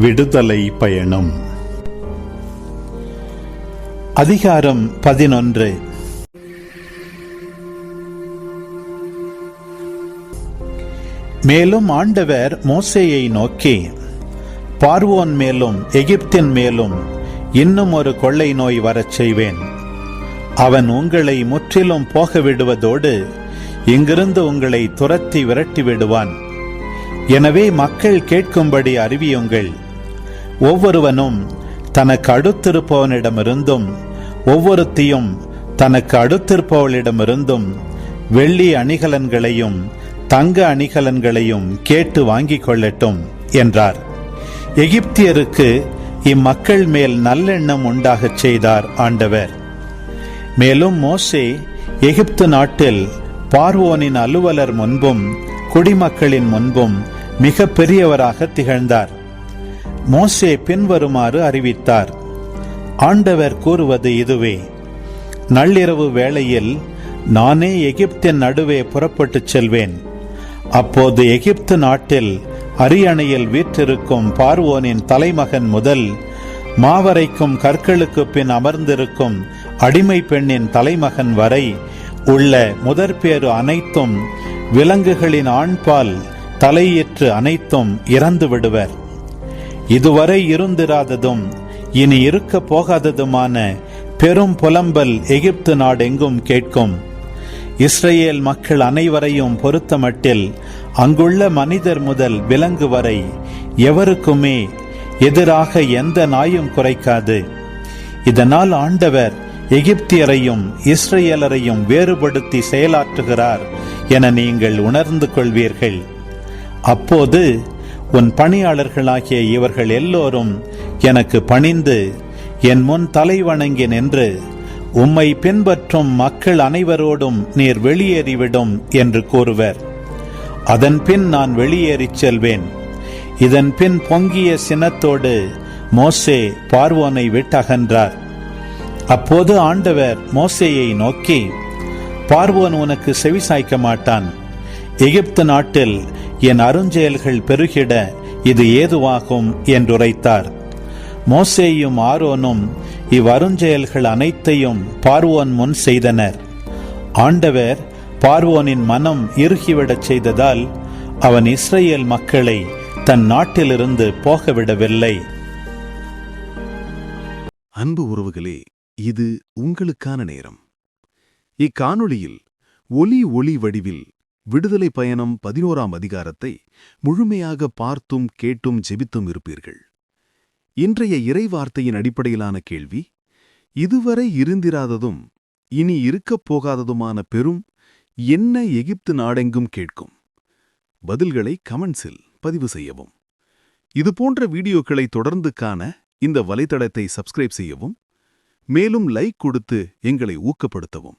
விடுதலை பயணம். அதிகாரம் பதினொன்று. மேலும் ஆண்டவர் மோசேயை நோக்கி பார்வோன் மேலும் எகிப்தின் மேலும் இன்னும் ஒரு கொள்ளை நோய் வரச் செய்வேன். அவன் உங்களை முற்றிலும் போக விடுவதோடு இங்கிருந்து உங்களை துரத்தி விரட்டி விடுவான். எனவே மக்கள் கேட்கும்படி அறிவியுங்கள். ஒவ்வொருவனும் தனக்கு அடுத்திருப்பவனிடமிருந்தும் ஒவ்வொருத்தியும் தனக்கு அடுத்திருப்பவளிடமிருந்தும் வெள்ளி அணிகலன்களையும் தங்க அணிகலன்களையும் கேட்டு வாங்கிக் கொள்ளட்டும் என்றார். எகிப்தியருக்கு இம்மக்கள் மேல் நல்லெண்ணம் உண்டாகச் செய்தார் ஆண்டவர். மேலும் மோசே எகிப்து நாட்டில் பார்வோனின் அலுவலர் முன்பும் குடிமக்களின் முன்பும் மிக பெரியவராக திகழ்ந்தார். மோசே பின்வருமாறு அறிவித்தார். ஆண்டவர் கூறுவது இதுவே. நள்ளிரவு வேளையில் நானே எகிப்தின் நடுவே புறப்பட்டுச் செல்வேன். அப்போது எகிப்து நாட்டில் அரியணையில் வீற்றிருக்கும் பார்வோனின் தலைமகன் முதல் மாவரைக்கும் கற்களுக்கு பின் அமர்ந்திருக்கும் அடிமை பெண்ணின் தலைமகன் வரை உள்ள முதற்பேறு அனைத்தும் விலங்குகளின் ஆண்பால் தலையேற்று அனைத்தும் இறந்து விடுவர் இதுவரை இருந்திராததும் இனி இருக்க போகாததுமான பெரும் புலம்பல் எகிப்து நாடெங்கும் கேட்கும். இஸ்ரேல் மக்கள் அனைவரையும் பொறுத்தமட்டில் அங்குள்ள மனிதர் முதல் விலங்கு வரை எவருக்குமே எதிராக எந்த நாயும் குறைக்காது. இதனால் ஆண்டவர் எகிப்தியரையும் இஸ்ரேலரையும் வேறுபடுத்தி செயலாற்றுகிறார் என நீங்கள் உணர்ந்து கொள்வீர்கள். அப்போது உன் பணியாளர்களாகிய இவர்கள் எல்லோரும் எனக்கு பணிந்து என் முன் தலை வணங்கி நின்று உம்மை பின்பற்றும் மக்கள் அனைவரோடும் நீர் வெளியேறிவிடும் என்று கூறுவர். அதன் பின் நான் வெளியேறிச் செல்வேன். இதன் பின் பொங்கிய சினத்தோடு மோசே பார்வோனை விட்டகன்றார். அப்போது ஆண்டவர் மோசேயை நோக்கி பார்வோன் உனக்கு செவிசாய்க்க மாட்டான். எகிப்து நாட்டில் என் அருஞ்செயல்கள் பெருகிட இது ஏதுவாகும் என்றுரைத்தார். மோசேயும் ஆரோனும் இவ்வருஞ்செயல்கள் அனைத்தையும் பார்வோன் முன் செய்தனர். ஆண்டவர் பார்வோனின் மனம் இறுகிவிடச் செய்ததால் அவன் இஸ்ரேல் மக்களை தன் நாட்டிலிருந்து போகவிடவில்லை. அன்பு உறவுகளே இது உங்களுக்கான நேரம். இக்காணொளியில் ஒலி ஒளி வடிவில் விடுதலை பயணம் பதினோராம் அதிகாரத்தை முழுமையாக பார்த்தும் கேட்டும் ஜெபித்தும் இருப்பீர்கள். இன்றைய இறைவார்த்தையின் அடிப்படையிலான கேள்வி இதுவரை இருந்திராததும் இனி இருக்கப் போகாததுமான பெரும் என்ன எகிப்து நாடெங்கும் கேட்கும்? பதில்களை கமெண்ட்ஸில் பதிவு செய்யவும். இதுபோன்ற வீடியோக்களை தொடர்ந்து காண இந்த வலைத்தளத்தை சப்ஸ்கிரைப் செய்யவும் மேலும் லைக் கொடுத்து எங்களை ஊக்கப்படுத்தவும்.